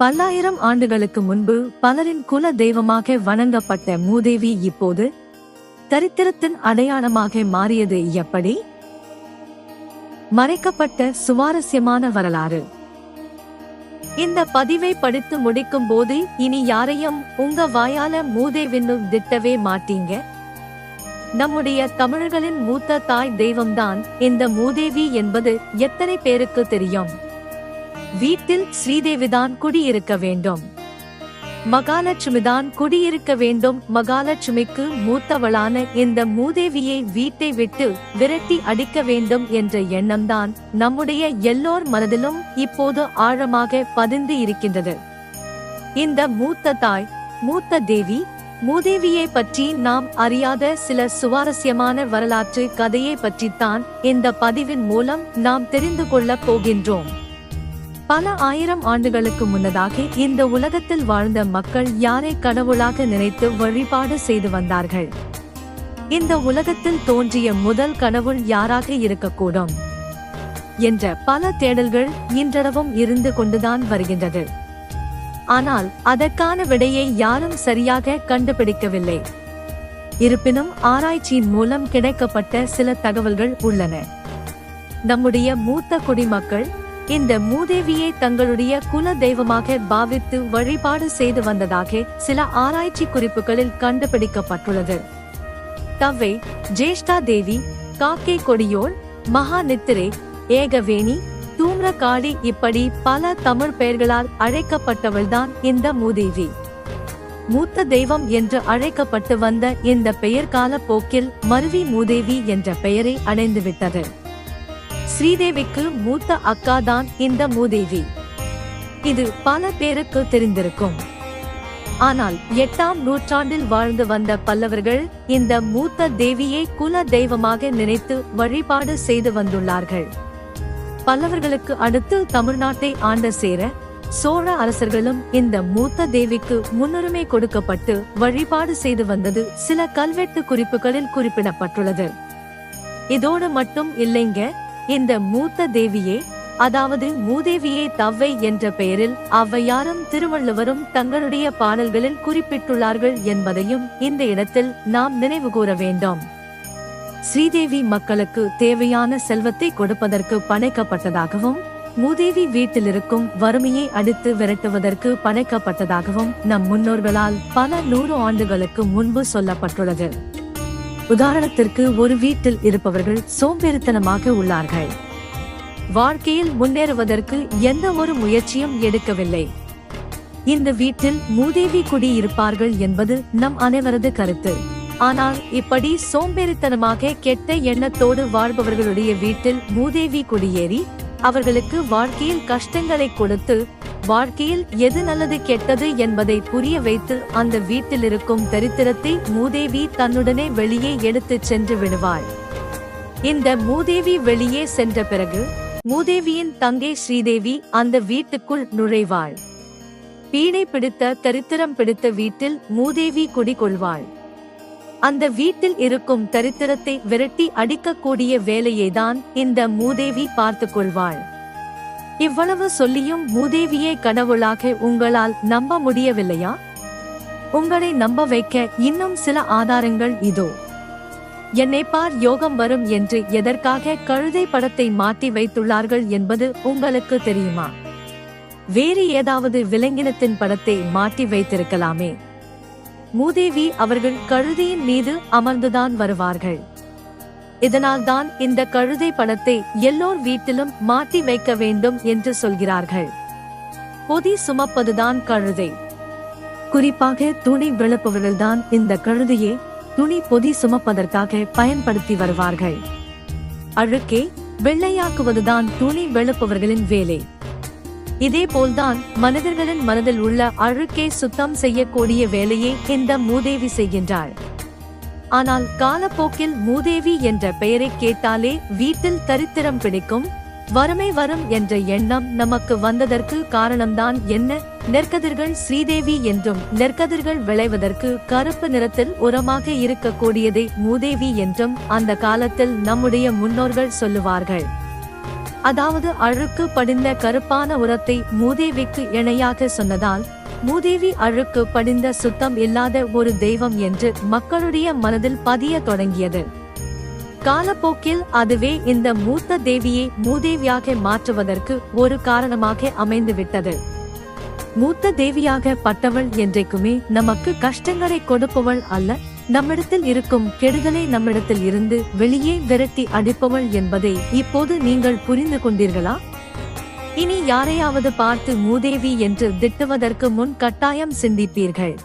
பல்லாயிரம் ஆண்டுகளுக்கு முன்பு பலரின் குல தெய்வமாக வணங்கப்பட்ட மூதேவி இப்போது தரித்திரத்தின் அடையாளமாக மாறியது எப்படி? மறைக்கப்பட்ட சுவாரஸ்யமான வரலாறு. இந்த பதிவை படித்து முடிக்கும் போது இனி யாரையும் உங்க வாயால மூதேவின்னு திட்டவே மாட்டீங்க? நம்முடைய தமிழர்களின் மூத்த தாய் தெய்வம்தான் இந்த மூதேவி என்பது எத்தனை பேருக்கு தெரியும்? வீட்டில் ஸ்ரீதேவிதான் குடியிருக்க வேண்டும். மகாலட்சுமிதான் குடியிருக்க வேண்டும். மகாலட்சுமிக்கு மூத்தவளான இந்த மூதேவியை வீட்டை விட்டு விரட்டி அடிக்க வேண்டும் என்ற எண்ணம்தான் நம்முடைய எல்லோர் மனதிலும் இப்போது ஆழமாக பதிந்து இருக்கின்றது. இந்த மூத்த தாய் மூத்த தேவி மூதேவியை பற்றி நாம் அறியாத சில சுவாரஸ்யமான வரலாற்று கதையை பற்றித்தான் இந்த பதிவின் மூலம் நாம் தெரிந்து கொள்ளப் போகின்றோம். பல ஆயிரம் ஆண்டுகளுக்கு முன்னதாக இந்த உலகத்தில் வாழ்ந்த மக்கள் யாரை கடவுளாக நினைத்து வழிபாடு செய்து வந்தார்கள்? இந்த உலகத்தில் தோன்றிய முதல் கடவுள் யாராக இருக்கக்கூடும்? என்ற பல தேடல்கள் இன்றளவும் இருந்து கொண்டுதான் வருகின்றது. ஆனால் அதற்கான விடையை யாரும் சரியாக கண்டுபிடிக்கவில்லை. இருப்பினும் ஆராய்ச்சியின் மூலம் கிடைக்கப்பட்ட சில தகவல்கள் உள்ளன. நம்முடைய மூத்த குடிமக்கள் இந்த மூதேவியை தங்களுடைய குல தெய்வமாக பாவித்து வழிபாடு செய்து வந்ததாக சில ஆராய்ச்சி குறிப்புகளில் கண்டுபிடிக்கப்பட்டுள்ளது. தவ்வை ஜேஷ்டா தேவி காக்கை கொடியோள் மகாநித்திரே ஏகவேணி தூம்ரகாளி இப்படி பல தமிழ் பெயர்களால் அழைக்கப்பட்டவள்தான் இந்த மூதேவி. மூத்த தெய்வம் என்று அழைக்கப்பட்டு வந்த இந்த பெயர் கால போக்கில் மருவி மூதேவி என்ற பெயரை அடைந்துவிட்டது. ஸ்ரீதேவிக்கு மூத்த அக்கா தான் இந்த மூதேவி. இது பல பேருக்கு தெரிந்திருக்கும். ஆனால் எட்டாம் நூற்றாண்டில் வாழ்ந்து வந்த பல்லவர்கள் இந்த மூத்த தேவியை குல தெய்வமாக நினைத்து வழிபாடு செய்து வந்துள்ளார்கள். பல்லவர்களுக்கு அடுத்து தமிழ்நாட்டை ஆண்ட சேர சோழ அரசர்களும் இந்த மூத்த தேவிக்கு முன்னுரிமை கொடுக்கப்பட்டு வழிபாடு செய்து வந்தது சில கல்வெட்டு குறிப்புகளில் குறிப்பிடப்பட்டுள்ளது. இதோடு மட்டும் இல்லைங்க இந்த மூத்த தேவியே அதாவது மூதேவியே தவ்வை என்ற பெயரில் ஔவையாரும் திருவள்ளுவரும் தங்களுடைய பாடல்களில் குறிப்பிட்டுள்ளார்கள் என்பதையும் இந்த இடத்தில் நாம் நினைவு கூற வேண்டும். ஸ்ரீதேவி மக்களுக்கு தேவையான செல்வத்தை கொடுப்பதற்கு பணைக்கப்பட்டதாகவும் மூதேவி வீட்டில் இருக்கும் வறுமையை அடித்து விரட்டுவதற்கு பணைக்கப்பட்டதாகவும் நம் முன்னோர்களால் பல நூறு ஆண்டுகளுக்கு முன்பு சொல்லப்பட்டுள்ளது. உதாரணத்திற்கு ஒரு வீட்டில் இருப்பவர்கள் சோம்பேறித்தனமாக உள்ளார்கள். வாழ்க்கையில் முன்னேறுவதற்கு எந்த ஒரு முயற்சியும் எடுக்கவில்லை. இந்த வீட்டில் மூதேவி குடி இருப்பார்கள் என்பது நம் அனைவரது கருத்து. ஆனால் இப்படி சோம்பேறித்தனமாக கெட்ட எண்ணத்தோடு வாழ்பவர்களுடைய வீட்டில் மூதேவி குடியேறி அவர்களுக்கு வாழ்க்கையில் கஷ்டங்களை கொடுத்து வாழ்க்கையில் எது நல்லது கெட்டது என்பதை புரிய வைத்து அந்த வீட்டில் இருக்கும் தரித்திரத்தை மூதேவி தன்னுடனே வெளியே எடுத்துச் சென்று விடுவாள். இந்த மூதேவி வெளியே சென்ற பிறகு மூதேவியின் தங்கை ஸ்ரீதேவி அந்த வீட்டுக்குள் நுழைவாள். பீடை பிடித்த தரித்திரம் பிடித்த வீட்டில் மூதேவி குடிகொள்வாள். அந்த வீட்டில் இருக்கும் தரித்திரத்தை விரட்டி அடிக்கக்கூடிய வேலையைதான் இந்த மூதேவி பார்த்துக் கொள்வாள். இவ்வளவு சொல்லியும் மூதேவியை கடவுளாக உங்களால் நம்ப முடியவில்லையா? உங்களை நம்ப வைக்க இன்னும் சில ஆதாரங்கள் இதோ. என்னை பார் யோகம் வரும் என்று எதற்காக கழுதை படத்தை மாட்டி வைத்துள்ளார்கள் என்பது உங்களுக்கு தெரியுமா? வேறு ஏதாவது விலங்கினத்தின் படத்தை மாட்டி வைத்திருக்கலாமே. மூதேவி அவர்கள் கழுதியின் மீது அமர்ந்துதான் வருவார்கள். இதனால்தான் இந்த கழுதை படத்தை எல்லோர் வீட்டிலும் மாட்டி வைக்க வேண்டும் என்று சொல்கிறார்கள். பொதி சுமப்பதுதான் கழுதை. குறிப்பாக துணி விளப்பவர்கள்தான் இந்த கழுதையை துணி பொதி சுமப்பதற்காக பயன்படுத்தி வருவார்கள். அழுக்கே வெள்ளையாக்குவதுதான் துணி வெளுப்பவர்களின் வேலை. இதே போல்தான் மனிதர்களின் மனதில் உள்ள அழுக்கை சுத்தம் செய்யக்கூடிய வேலையை இந்த மூதேவி செய்கின்றாள். ஆனால் காலப்போக்கில் மூதேவி என்ற பெயரை கேட்டாலே வீட்டில் தரித்திரம் பிடிக்கும். வறுமை வரும் என்ற எண்ணம் நமக்கு வந்ததற்கு காரணம்தான் என்ன? நெற்கதிர்கள் ஸ்ரீதேவி என்றும் நெற்கதிர்கள் விளைவதற்கு கருப்பு நிறத்தில் உரமாக இருக்கக்கூடியதை மூதேவி என்றும் அந்த காலத்தில் நம்முடைய முன்னோர்கள் சொல்லுவார்கள். அதாவது அழுக்கு படிந்த கருப்பான உரத்தை மூதேவிக்கு இணையாக சொன்னதால் மூதேவி அழுக்கு படிந்த சுத்தம் இல்லாத ஒரு தெய்வம் என்று மக்களுடைய மனதில் பதிய தொடங்கியது. காலப்போக்கில் அதுவே இந்த மூத்த தேவியை மூதேவியாக மாற்றுவதற்கு ஒரு காரணமாக அமைந்துவிட்டது. மூத்த தேவியாக பட்டவள் என்றைக்குமே நமக்கு கஷ்டங்களை கொடுப்பவள் அல்ல நம்மிடத்தில் இருக்கும் கெடுதலை நம்மிடத்தில் இருந்து வெளியே விரட்டி அடிப்பவள் என்பதை இப்போது நீங்கள் புரிந்து கொண்டீர்களா? இனி யாரையாவது பார்த்து மூதேவி என்று திட்டுவதற்கு முன் கட்டாயம் சிந்திப்பீர்கள்.